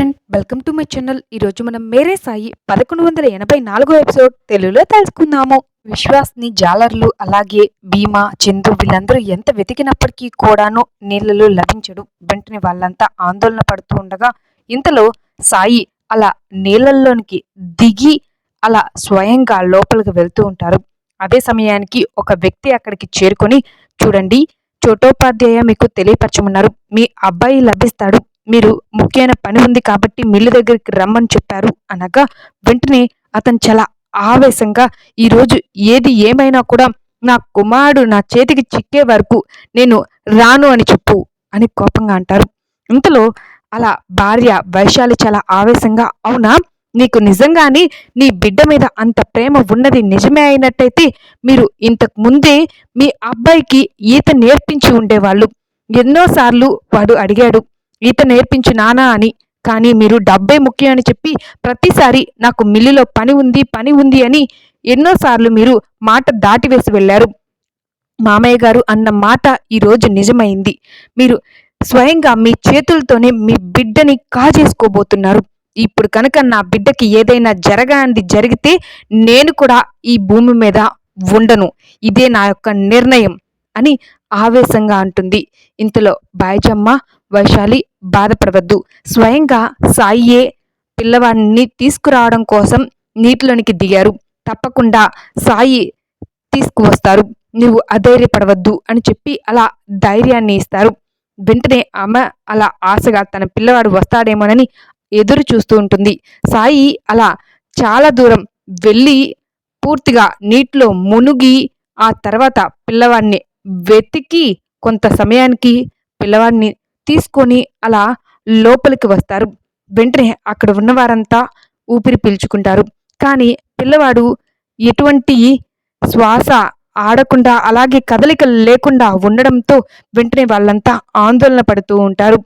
Friend welcome to my channel ఈరోజు మనం మేరే సాయి పదకొండు వందల ఎనభై నాలుగో ఎపిసోడ్ తెలుగులో తెలుసుకుందాము. విశ్వాస్ని జాలర్లు అలాగే భీమా చందు వీళ్ళందరూ ఎంత వెతికినప్పటికీ కూడాను నీళ్ళలో లభించడు. వెంటనే వాళ్ళంతా ఆందోళన పడుతూ ఉండగా ఇంతలో సాయి అలా నీళ్ళల్లోనికి దిగి అలా స్వయంగా లోపలికి వెళ్తూ ఉంటారు. అదే సమయానికి ఒక వ్యక్తి అక్కడికి చేరుకొని చూడండి చోటోపాధ్యాయ మీకు తెలియపరచమన్నారు. మీ అబ్బాయి లభిస్తాడు. మీరు ముఖ్యమైన పని ఉంది కాబట్టి మిల్లు దగ్గరికి రమ్మని చెప్పారు అనగా వెంటనే అతను చాలా ఆవేశంగా ఈరోజు ఏది ఏమైనా కూడా నా కుమారుడు నా చేతికి చిక్కే వరకు నేను రాను అని చెప్పు అని కోపంగా అంటారు. ఇంతలో అలా భార్య వైశాలి చాలా ఆవేశంగా అవునా? నీకు నిజంగానే నీ బిడ్డ మీద అంత ప్రేమ ఉన్నది నిజమే అయినట్టయితే మీరు ఇంతకు ముందే మీ అబ్బాయికి ఈత నేర్పించి ఉండేవాళ్ళు. ఎన్నోసార్లు వాడు అడిగాడు ఈత నేర్పించు నానా అని. కానీ మీరు డబ్బే ముఖ్యం అని చెప్పి ప్రతిసారి నాకు మిల్లులో పని ఉంది పని ఉంది అని ఎన్నోసార్లు మీరు మాట దాటివేసి వెళ్ళారు. మామయ్య గారు అన్న మాట ఈరోజు నిజమైంది. మీరు స్వయంగా మీ చేతులతోనే మీ బిడ్డని కాజేసుకోబోతున్నారు. ఇప్పుడు కనుక నా బిడ్డకి ఏదైనా జరగాంది జరిగితే నేను కూడా ఈ భూమి మీద ఉండను. ఇదే నా యొక్క నిర్ణయం అని ఆవేశంగా అంటుంది. ఇంతలో బాయజమ్మ వైశాలి బాధపడవద్దు. స్వయంగా సాయియే పిల్లవాడిని తీసుకురావడం కోసం నీటిలోనికి దిగారు. తప్పకుండా సాయి తీసుకువస్తారు. నువ్వు అధైర్యపడవద్దు అని చెప్పి అలా ధైర్యాన్ని ఇస్తారు. వెంటనే ఆమె అలా ఆశగా తన పిల్లవాడు వస్తాడేమోనని ఎదురు చూస్తూ ఉంటుంది. సాయి అలా చాలా దూరం వెళ్ళి పూర్తిగా నీటిలో మునిగి ఆ తర్వాత పిల్లవాడిని వెతికి కొంత సమయానికి పిల్లవాడిని తీసుకొని అలా లోపలికి వస్తారు. వెంటనే అక్కడ ఉన్నవారంతా ఊపిరి పీల్చుకుంటారు. కానీ పిల్లవాడు ఎటువంటి శ్వాస ఆడకుండా అలాగే కదలికలు లేకుండా ఉండడంతో వెంటనే వాళ్ళంతా ఆందోళన పడుతూ ఉంటారు.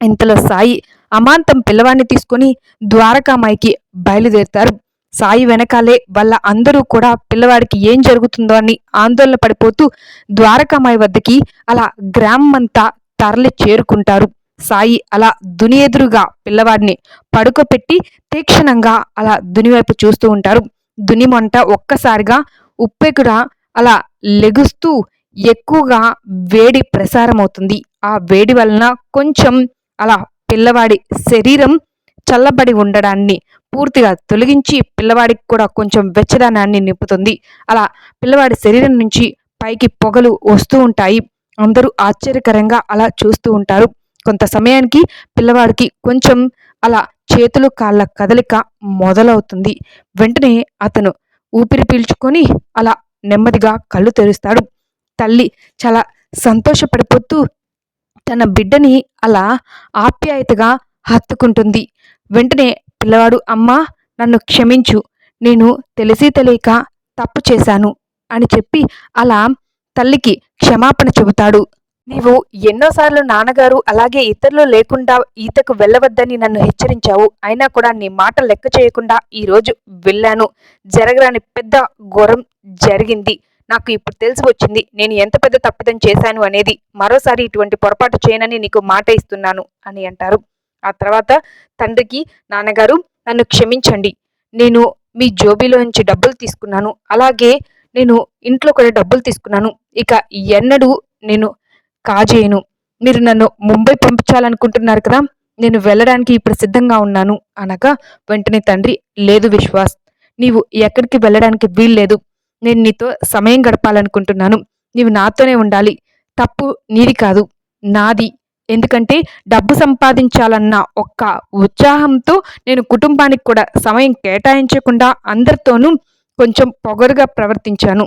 ఇంతలో సాయి అమాంతం పిల్లవాడిని తీసుకొని ద్వారకామాయికి బయలుదేరుతారు. సాయి వెనకాలే వాళ్ళ అందరూ కూడా పిల్లవాడికి ఏం జరుగుతుందో అని ఆందోళన పడిపోతూ ద్వారకామాయి వద్దకి అలా గ్రామం అంతా తరలి చేరుకుంటారు. సాయి అలా దుని ఎదురుగా పిల్లవాడిని పడుకోపెట్టి తీక్షణంగా అలా దునివైపు చూస్తూ ఉంటారు. దుని మంట ఒక్కసారిగా ఉప్పెకుడ అలా లెగుస్తూ ఎక్కువగా వేడి ప్రసారం అవుతుంది ఆ వేడి వలన కొంచెం అలా పిల్లవాడి శరీరం చల్లబడి ఉండడాన్ని పూర్తిగా తొలగించి పిల్లవాడికి కూడా కొంచెం వెచ్చదనాన్ని నింపుతుంది. అలా పిల్లవాడి శరీరం నుంచి పైకి పొగలు వస్తూ ఉంటాయి. అందరూ ఆశ్చర్యకరంగా అలా చూస్తూ ఉంటారు. కొంత సమయానికి పిల్లవాడికి కొంచెం అలా చేతులు కాళ్ళ కదలిక మొదలవుతుంది. వెంటనే అతను ఊపిరి పీల్చుకొని అలా నెమ్మదిగా కళ్ళు తెరుస్తాడు. తల్లి చాలా సంతోషపడిపోతూ తన బిడ్డని అలా ఆప్యాయతగా హత్తుకుంటుంది. వెంటనే పిల్లవాడు అమ్మా నన్ను క్షమించు. నేను తెలిసి తెలియక తప్పు చేశాను అని చెప్పి అలా తల్లికి క్షమాపణ చెబుతాడు. నీవు ఎన్నోసార్లు నాన్నగారు అలాగే ఇతరులు లేకుండా ఈతకు వెళ్ళవద్దని నన్ను హెచ్చరించావు. అయినా కూడా నీ మాట లెక్క చేయకుండా ఈరోజు వెళ్ళాను. జరగరాని పెద్ద ఘోరం జరిగింది. నాకు ఇప్పుడు తెలిసి వచ్చింది నేను ఎంత పెద్ద తప్పిదం చేశాను అనేది. మరోసారి ఇటువంటి పొరపాటు చేయనని నీకు మాట ఇస్తున్నాను అని అంటారు. ఆ తర్వాత తండ్రికి నాన్నగారు నన్ను క్షమించండి. నేను మీ జోబీలోంచి డబ్బులు తీసుకున్నాను. అలాగే నేను ఇంట్లో కూడా డబ్బులు తీసుకున్నాను. ఇక ఎన్నడూ నేను కాజేయను. మీరు నన్ను ముంబై పంపించాలనుకుంటున్నారు కదా నేను వెళ్ళడానికి ఇప్పుడు సిద్ధంగా ఉన్నాను అనగా వెంటనే తండ్రి లేదు విశ్వాస్ నీవు ఎక్కడికి వెళ్ళడానికి వీల్లేదు. నేను నీతో సమయం గడపాలనుకుంటున్నాను. నీవు నాతోనే ఉండాలి. తప్పు నీది కాదు నాది. ఎందుకంటే డబ్బు సంపాదించాలన్న ఒక్క ఉత్సాహంతో నేను కుటుంబానికి కూడా సమయం కేటాయించకుండా అందరితోనూ కొంచెం పొగరుగా ప్రవర్తించాను.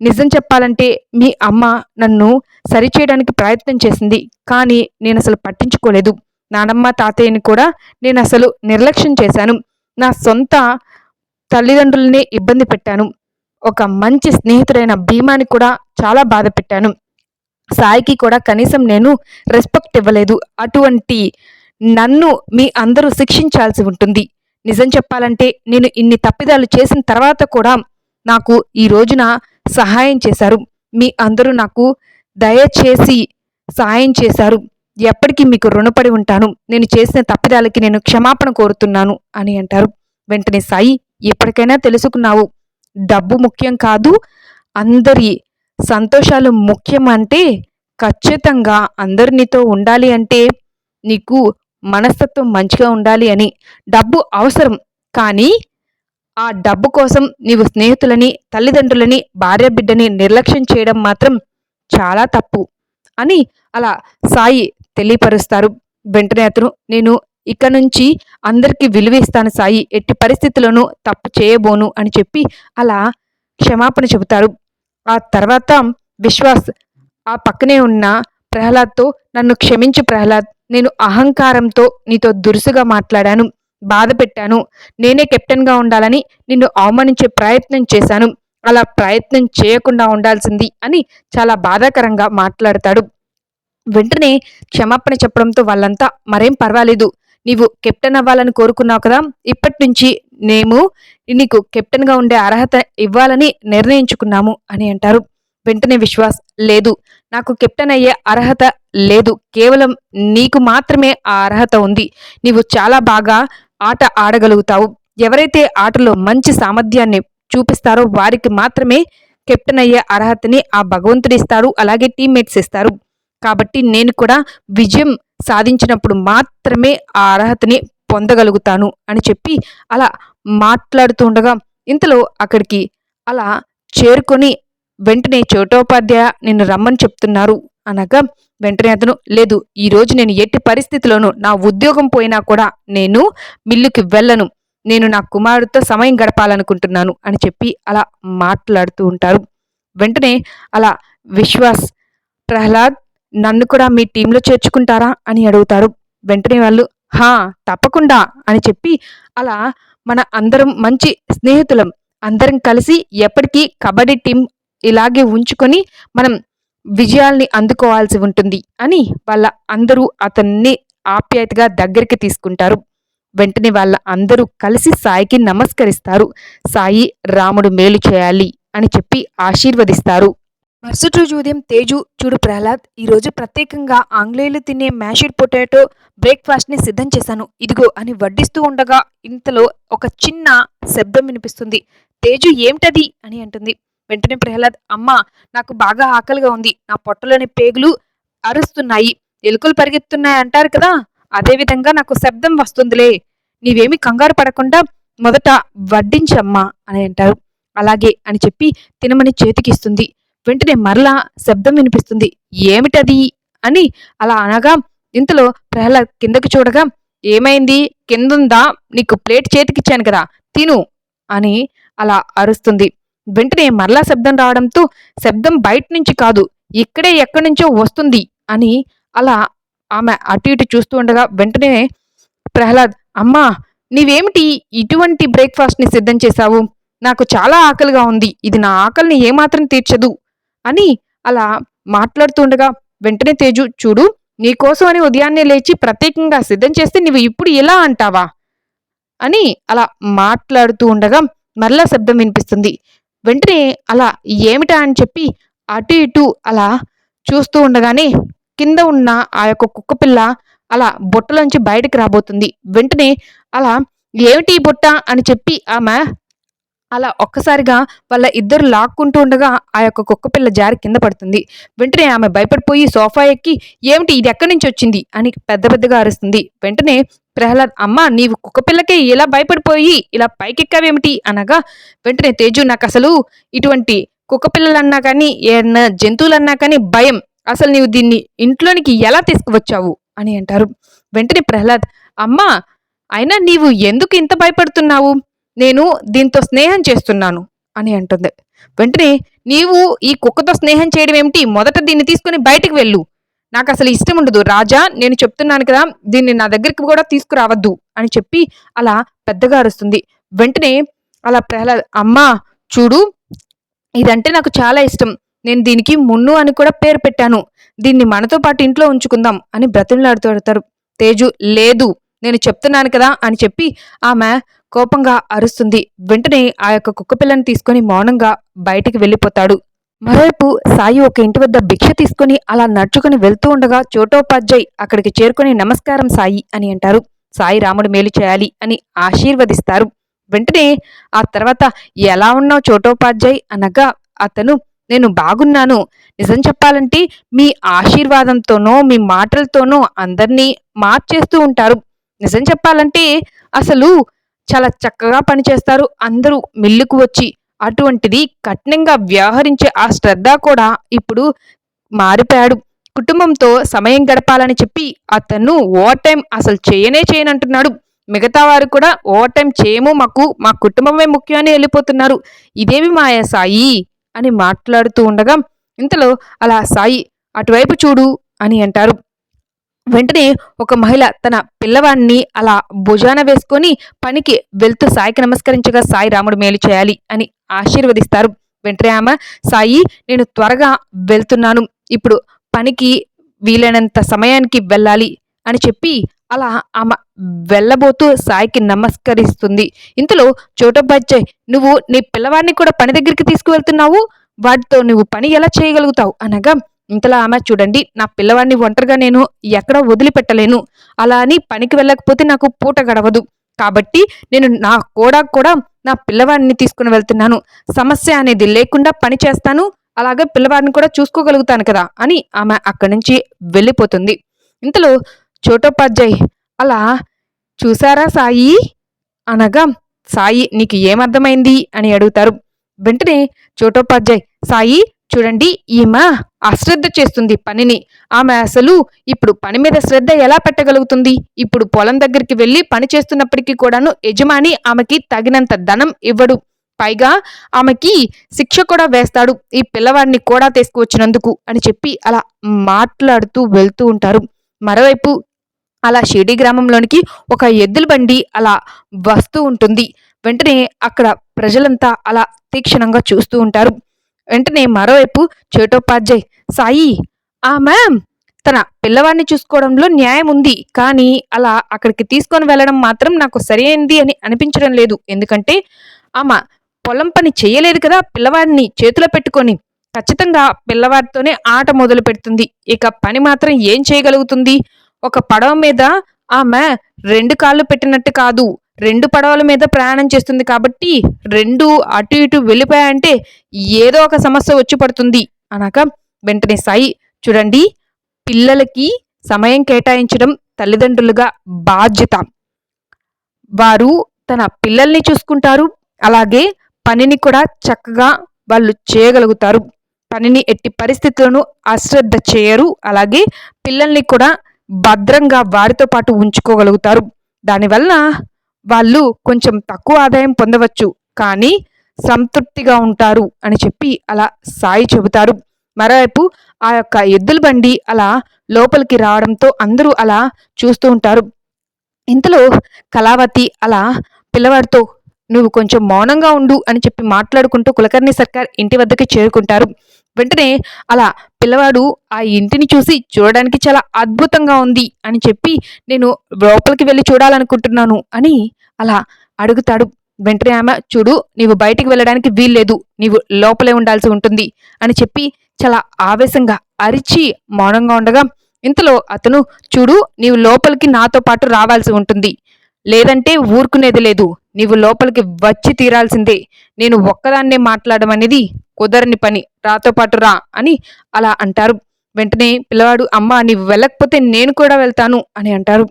నిజం చెప్పాలంటే మీ అమ్మ నన్ను సరిచేయడానికి ప్రయత్నం చేసింది కానీ నేను అసలు పట్టించుకోలేదు. నానమ్మ తాతయ్యని కూడా నేను అసలు నిర్లక్ష్యం చేశాను. నా సొంత తల్లిదండ్రులనే ఇబ్బంది పెట్టాను. ఒక మంచి స్నేహితుడైన భీమాని కూడా చాలా బాధ పెట్టాను. సాయికి కూడా కనీసం నేను రెస్పెక్ట్ ఇవ్వలేదు. అటువంటి నన్ను మీ అందరూ శిక్షించాల్సి ఉంటుంది. నిజం చెప్పాలంటే నేను ఇన్ని తప్పిదాలు చేసిన తర్వాత కూడా నాకు ఈ రోజున సహాయం చేశారు. మీ అందరూ నాకు దయచేసి సహాయం చేశారు. ఎప్పటికీ మీకు రుణపడి ఉంటాను. నేను చేసిన తప్పిదాలకి నేను క్షమాపణ కోరుతున్నాను అని అంటారు. వెంటనే సాయి ఎప్పటికైనా తెలుసుకున్నావు. డబ్బు ముఖ్యం కాదు అందరి సంతోషాలు ముఖ్యం అంటే ఖచ్చితంగా అందరినీతో ఉండాలి అంటే నీకు మనస్తత్వం మంచిగా ఉండాలి అని డబ్బు అవసరం. కానీ ఆ డబ్బు కోసం నీవు స్నేహితులని తల్లిదండ్రులని భార్య బిడ్డని నిర్లక్ష్యం చేయడం మాత్రం చాలా తప్పు అని అలా సాయి తెలియపరుస్తారు. వెంటనే అతను నేను ఇక నుంచి అందరికీ విలువ ఇస్తాను సాయి ఎట్టి పరిస్థితుల్లోనూ తప్పు చేయబోను అని చెప్పి అలా క్షమాపణ చెబుతారు. ఆ తర్వాత విశ్వాస్ ఆ పక్కనే ఉన్న ప్రహ్లాద్తో నన్ను క్షమించు ప్రహ్లాద్ నేను అహంకారంతో నీతో దురుసుగా మాట్లాడాను బాధ పెట్టాను నేనే కెప్టెన్గా ఉండాలని నిన్ను అవమానించే ప్రయత్నం చేశాను. అలా ప్రయత్నం చేయకుండా ఉండాల్సింది అని చాలా బాధాకరంగా మాట్లాడతాడు. వెంటనే క్షమాపణ చెప్పడంతో వాళ్ళంతా మరేం పర్వాలేదు. నీవు కెప్టెన్ అవ్వాలని కోరుకున్నావు కదా? ఇప్పటి నుంచి మేము నీకు కెప్టెన్గా ఉండే అర్హత ఇవ్వాలని నిర్ణయించుకున్నాము అని అంటారు. వెంటనే విశ్వాస్ లేదు నాకు కెప్టెన్ అయ్యే అర్హత లేదు. కేవలం నీకు మాత్రమే ఆ అర్హత ఉంది. నీవు చాలా బాగా ఆట ఆడగలుగుతావు. ఎవరైతే ఆటలో మంచి సామర్థ్యాన్ని చూపిస్తారో వారికి మాత్రమే కెప్టెన్ అయ్యే అర్హతని ఆ భగవంతుడు ఇస్తారు అలాగే టీమ్మేట్స్ ఇస్తారు. కాబట్టి నేను కూడా విజయం సాధించినప్పుడు మాత్రమే ఆ అర్హతని పొందగలుగుతాను అని చెప్పి అలా మాట్లాడుతుండగా ఇంతలో అక్కడికి అలా చేరుకొని వెంటనే చోటోపాధ్యాయ నిన్ను రమ్మని చెప్తున్నారు. అనగా వెంటనే అతను లేదు ఈరోజు నేను ఎట్టి పరిస్థితిలోనూ నా ఉద్యోగం పోయినా కూడా నేను మిల్లుకి వెళ్ళను. నేను నా కుమారుడితో సమయం గడపాలనుకుంటున్నాను అని చెప్పి అలా మాట్లాడుతూ ఉంటారు. వెంటనే అలా విశ్వాస్ ప్రహ్లాద్ నన్ను కూడా మీ టీంలో చేర్చుకుంటారా అని అడుగుతారు. వెంటనే వాళ్ళు హా తప్పకుండా అని చెప్పి అలా మన అందరం మంచి స్నేహితులం. అందరం కలిసి ఎప్పటికీ కబడ్డీ టీం ఇలాగే ఉంచుకొని మనం విజయాల్ని అందుకోవాల్సి ఉంటుంది అని వాళ్ళ అందరూ అతన్ని ఆప్యాయతగా దగ్గరికి తీసుకుంటారు. వెంటనే వాళ్ళ అందరూ కలిసి సాయికి నమస్కరిస్తారు. సాయి రాముడు మేలు చేయాలి అని చెప్పి ఆశీర్వదిస్తారు. మరుసటి రోజు ఉదయం తేజు చూడు ప్రహ్లాద్ ఈరోజు ప్రత్యేకంగా ఆంగ్లేయులు తినే మ్యాషిడ్ పొటాటో బ్రేక్ఫాస్ట్ని సిద్ధం చేశాను. ఇదిగో అని వడ్డిస్తూ ఉండగా ఇంతలో ఒక చిన్న శబ్దం వినిపిస్తుంది. తేజు ఏమిటది? అని అంటుంది. వెంటనే ప్రహ్లాద్ అమ్మ నాకు బాగా ఆకలిగా ఉంది. నా పొట్టలోని పేగులు అరుస్తున్నాయి. ఎలుకలు పరిగెత్తున్నాయి అంటారు కదా? అదేవిధంగా నాకు శబ్దం వస్తుందిలే. నీవేమి కంగారు పడకుండా మొదట వడ్డించమ్మా అని అంటారు. అలాగే అని చెప్పి తినమని చేతికిస్తుంది. వెంటనే మరలా శబ్దం వినిపిస్తుంది. ఏమిటది? అని అలా అనగా ఇంతలో ప్రహ్లాద్ కిందకి చూడగా ఏమైంది? కిందుందా? నీకు ప్లేట్ చేతికిచ్చాను కదా. తిను అని అలా అరుస్తుంది. వెంటనే మరలా శబ్దం రావడంతో శబ్దం బయట నుంచి కాదు ఇక్కడే ఎక్కడి నుంచో వస్తుంది అని అలా ఆమె అటు ఇటు చూస్తూ ఉండగా వెంటనే ప్రహ్లాద్ అమ్మా నీవేమిటి ఇటువంటి బ్రేక్ఫాస్ట్ని సిద్ధం చేశావు? నాకు చాలా ఆకలిగా ఉంది. ఇది నా ఆకలిని ఏమాత్రం తీర్చదు అని అలా మాట్లాడుతూ ఉండగా వెంటనే తేజు చూడు నీకోసం అని ఉదయాన్నే లేచి ప్రత్యేకంగా సిద్ధం చేస్తే నువ్వు ఇప్పుడు ఎలా అంటావా? అని అలా మాట్లాడుతూ ఉండగా మరలా శబ్దం వినిపిస్తుంది. వెంటనే అలా ఏమిటా అని చెప్పి అటు ఇటు అలా చూస్తూ ఉండగానే కింద ఉన్న ఆ యొక్క కుక్కపిల్ల అలా బుట్టలోంచి బయటకు రాబోతుంది. వెంటనే అలా ఏమిటి బుట్ట? అని చెప్పి ఆమె అలా ఒక్కసారిగా వాళ్ళ ఇద్దరు లాక్కుంటూ ఉండగా ఆ యొక్క కుక్కపిల్ల జారి కింద పడుతుంది. వెంటనే ఆమె భయపడిపోయి సోఫా ఎక్కి ఏమిటి ఇది ఎక్కడి నుంచి వచ్చింది? అని పెద్ద పెద్దగా అరుస్తుంది. వెంటనే ప్రహ్లాద్ అమ్మ నీవు కుక్కపిల్లకే ఇలా భయపడిపోయి ఇలా పైకెక్కావేమిటి? అనగా వెంటనే తేజు నాకు అసలు ఇటువంటి కుక్కపిల్లలన్నా కానీ ఏమన్నా జంతువులన్నా కానీ భయం. అసలు నీవు దీన్ని ఇంట్లోనికి ఎలా తీసుకువచ్చావు? అని అంటారు. వెంటనే ప్రహ్లాద్ అమ్మా అయినా నీవు ఎందుకు ఇంత భయపడుతున్నావు? నేను దీంతో స్నేహం చేస్తున్నాను అని అంటుంది. వెంటనే నీవు ఈ కుక్కతో స్నేహం చేయడం ఏమిటి? మొదట దీన్ని తీసుకుని బయటికి వెళ్ళు. నాకు అసలు ఇష్టం ఉండదు. రాజా నేను చెప్తున్నాను కదా దీన్ని నా దగ్గరికి కూడా తీసుకురావద్దు అని చెప్పి అలా పెద్దగా అరుస్తుంది. వెంటనే అలా ప్రహ్లాద్ అమ్మా చూడు ఇదంటే నాకు చాలా ఇష్టం. నేను దీనికి మున్ను అని కూడా పేరు పెట్టాను. దీన్ని మనతో పాటు ఇంట్లో ఉంచుకుందాం అని బ్రతిమలాడుతూ అడతారు తేజు లేదు నేను చెప్తున్నాను కదా అని చెప్పి ఆమె కోపంగా అరుస్తుంది. వెంటనే ఆ యొక్క కుక్కపిల్లని తీసుకొని మౌనంగా బయటికి వెళ్ళిపోతాడు. మరోవైపు సాయి ఒక ఇంటి వద్ద భిక్ష తీసుకుని అలా నడుచుకుని వెళ్తూ ఉండగా చోటోపాధ్యాయ్ అక్కడికి చేరుకుని నమస్కారం సాయి అని అంటారు. సాయి రాముడు మేలు చేయాలి అని ఆశీర్వదిస్తారు. వెంటనే ఆ తర్వాత ఎలా ఉన్నావు చోటోపాధ్యాయ్ అనగా అతను నేను బాగున్నాను. నిజం చెప్పాలంటే మీ ఆశీర్వాదంతోనో మీ మాటలతోనో అందరినీ మార్చేస్తూ ఉంటారు. నిజం చెప్పాలంటే అసలు చాలా చక్కగా పనిచేస్తారు. అందరూ మిల్లుకు వచ్చి అటువంటిది కఠినంగా వ్యవహరించే ఆ శ్రద్ధ కూడా ఇప్పుడు మారిపోయాడు. కుటుంబంతో సమయం గడపాలని చెప్పి అతను ఓవర్ టైం అసలు చేయనే చేయనంటున్నాడు. మిగతా వారు కూడా ఓవర్ టైం చేయము మాకు మా కుటుంబమే ముఖ్యం వెళ్ళిపోతున్నారు. ఇదేమి మాయా సాయి అని మాట్లాడుతూ ఉండగా ఇంతలో అలా సాయి అటువైపు చూడు అని అంటారు. వెంటనే ఒక మహిళ తన పిల్లవాడిని అలా భుజాన వేసుకొని పనికి వెళ్తూ సాయికి నమస్కరించగా సాయి రాముడు మేలు చేయాలి అని ఆశీర్వదిస్తారు. వెంటనే ఆమె సాయి నేను త్వరగా వెళ్తున్నాను. ఇప్పుడు పనికి వీలైనంత సమయానికి వెళ్ళాలి అని చెప్పి అలా ఆమె వెళ్ళబోతూ సాయికి నమస్కరిస్తుంది. ఇంతలో చోటోపాధ్యాయ్ నువ్వు నీ పిల్లవాడిని కూడా పని దగ్గరికి తీసుకువెళ్తున్నావు? వాటితో నువ్వు పని ఎలా చేయగలుగుతావు? అనగా ఇంతలా ఆమె చూడండి నా పిల్లవాడిని ఒంటరిగా నేను ఎక్కడ వదిలిపెట్టలేను. అలా అని పనికి వెళ్ళకపోతే నాకు పూట గడవదు. కాబట్టి నేను నా కూడా కూడా నా పిల్లవాడిని తీసుకుని వెళ్తున్నాను. సమస్య అనేది లేకుండా పని చేస్తాను. అలాగే పిల్లవాడిని కూడా చూసుకోగలుగుతాను కదా అని ఆమె అక్కడి నుంచి వెళ్ళిపోతుంది. ఇంతలో చోటోపాధ్యాయ్ అలా చూసారా సాయి? అనగా సాయి నీకు ఏమర్థమైంది? అని అడుగుతారు. వెంటనే చోటోపాధ్యాయ్ సాయి చూడండి ఈమె అశ్రద్ధ చేస్తుంది పనిని. ఆమె అసలు ఇప్పుడు పని మీద శ్రద్ధ ఎలా పెట్టగలుగుతుంది? ఇప్పుడు పొలం దగ్గరికి వెళ్ళి పని చేస్తున్నప్పటికీ కూడాను యజమాని ఆమెకి తగినంత ధనం ఇవ్వడు. పైగా ఆమెకి శిక్ష కూడా వేస్తాడు. ఈ పిల్లవాడిని కూడా తీసుకువచ్చినందుకు అని చెప్పి అలా మాట్లాడుతూ వెళ్తూ ఉంటారు. మరోవైపు అలా షిడి గ్రామంలోనికి ఒక ఎద్దుల బండి అలా వస్తూ ఉంటుంది. వెంటనే అక్కడ ప్రజలంతా అలా తీక్షణంగా చూస్తూ ఉంటారు. వెంటనే మరోవైపు చేటోపాధ్యాయ్ సాయి ఆమె తన పిల్లవాడిని చూసుకోవడంలో న్యాయం ఉంది కానీ అలా అక్కడికి తీసుకొని వెళ్ళడం మాత్రం నాకు సరైనది అని అనిపించడం లేదు. ఎందుకంటే ఆమె పొలం పని చేయలేదు కదా పిల్లవాడిని చేతిలో పెట్టుకొని. ఖచ్చితంగా పిల్లవాడితోనే ఆట మొదలు పెడుతుంది. ఇక పని మాత్రం ఏం చేయగలుగుతుంది? ఒక పడవ మీద ఆమె రెండు కాళ్ళు పెట్టినట్టు కాదు. రెండు పడవల మీద ప్రయాణం చేస్తుంది కాబట్టి రెండు అటు ఇటు వెళ్ళిపోయాయంటే ఏదో ఒక సమస్య వచ్చి పడుతుంది అనక వెంటనే సాయి చూడండి పిల్లలకి సమయం కేటాయించడం తల్లిదండ్రులుగా బాధ్యత. వారు తన పిల్లల్ని చూసుకుంటారు అలాగే పనిని కూడా చక్కగా వాళ్ళు చేయగలుగుతారు. పనిని ఎట్టి పరిస్థితులను అశ్రద్ధ చేయరు అలాగే పిల్లల్ని కూడా భద్రంగా వారితో పాటు ఉంచుకోగలుగుతారు. దానివల్ల వాళ్ళు కొంచెం తక్కువ ఆదాయం పొందవచ్చు కానీ సంతృప్తిగా ఉంటారు అని చెప్పి అలా సాయి చెబుతారు. మరోవైపు ఆ యొక్క ఎద్దుల బండి అలా లోపలికి రావడంతో అందరూ అలా చూస్తూ ఉంటారు. ఇంతలో కళావతి అలా పిల్లవాడితో నువ్వు కొంచెం మౌనంగా ఉండు అని చెప్పి మాట్లాడుకుంటూ కులకర్ణి సర్కార్ ఇంటి వద్దకి చేరుకుంటారు. వెంటనే అలా పిల్లవాడు ఆ ఇంటిని చూసి చూడడానికి చాలా అద్భుతంగా ఉంది అని చెప్పి నేను లోపలికి వెళ్ళి చూడాలనుకుంటున్నాను అని అలా అడుగుతాడు. వెంటనే ఆమె చూడు నీవు బయటికి వెళ్ళడానికి వీల్లేదు. నీవు లోపలే ఉండాల్సి ఉంటుంది. అని చెప్పి చాలా ఆవేశంగా అరిచి మౌనంగా ఉండగా ఇంతలో అతను చూడు నీవు లోపలికి నాతో పాటు రావాల్సి ఉంటుంది. లేదంటే ఊరుకునేది లేదు. నీవు లోపలికి వచ్చి తీరాల్సిందే. నేను ఒక్కదాన్నే మాట్లాడడం అనేది కుదరని పని. రాతో పాటు రా అని అలా అంటారు. వెంటనే పిల్లవాడు అమ్మ నీవు వెళ్ళకపోతే నేను కూడా వెళ్తాను అని అంటారు.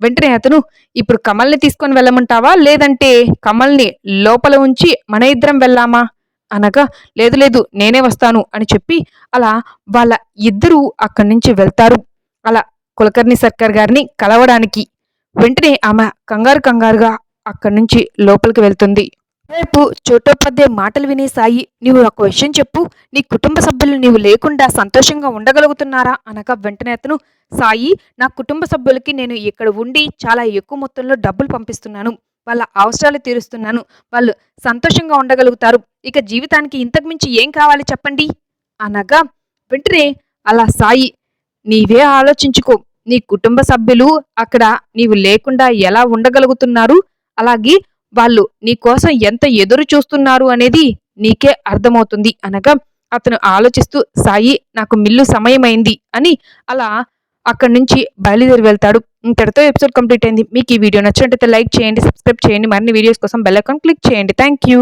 వెంటనే అతను ఇప్పుడు కమల్ని తీసుకొని వెళ్ళమంటావా? లేదంటే కమల్ని లోపల ఉంచి మన ఇద్దరం వెళ్ళామా? అనగా లేదు లేదు నేనే వస్తాను అని చెప్పి అలా వాళ్ళ ఇద్దరూ అక్కడి నుంచి వెళ్తారు. అలా కులకర్ణి సర్కార్ గారిని కలవడానికి. వెంటనే ఆమె కంగారు కంగారుగా అక్కడి నుంచి లోపలికి వెళ్తుంది. రేపు చోటోపాధ్యాయ మాటలు వినే సాయి నీవు ఒక విషయం చెప్పు. నీ కుటుంబ సభ్యులు నీవు లేకుండా సంతోషంగా ఉండగలుగుతున్నారా? అనగా వెంటనే అతను సాయి నా కుటుంబ సభ్యులకి నేను ఇక్కడ ఉండి చాలా ఎక్కువ మొత్తంలో డబ్బులు పంపిస్తున్నాను. వాళ్ళ అవసరాలు తీరుస్తున్నాను. వాళ్ళు సంతోషంగా ఉండగలుగుతారు. ఇక జీవితానికి ఇంతకు మించి ఏం కావాలి చెప్పండి? అనగా వెంటనే అలా సాయి నీవే ఆలోచించుకో. నీ కుటుంబ సభ్యులు అక్కడ నీవు లేకుండా ఎలా ఉండగలుగుతున్నారు? అలాగే వాళ్ళు నీ కోసం ఎంత ఎదురు చూస్తున్నారు అనేది నీకే అర్థమవుతుంది అనగా అతను ఆలోచిస్తూ సాయి నాకు మిల్లు సమయమైంది అని అలా అక్కడి నుంచి బయలుదేరి వెళ్తాడు. ఇంతటితో ఎపిసోడ్ కంప్లీట్ అయింది. మీకు ఈ వీడియో నచ్చినట్టయితే లైక్ చేయండి సబ్స్క్రైబ్ చేయండి. మరిన్ని వీడియోస్ కోసం బెల్ ఐకాన్ క్లిక్ చేయండి. Thank you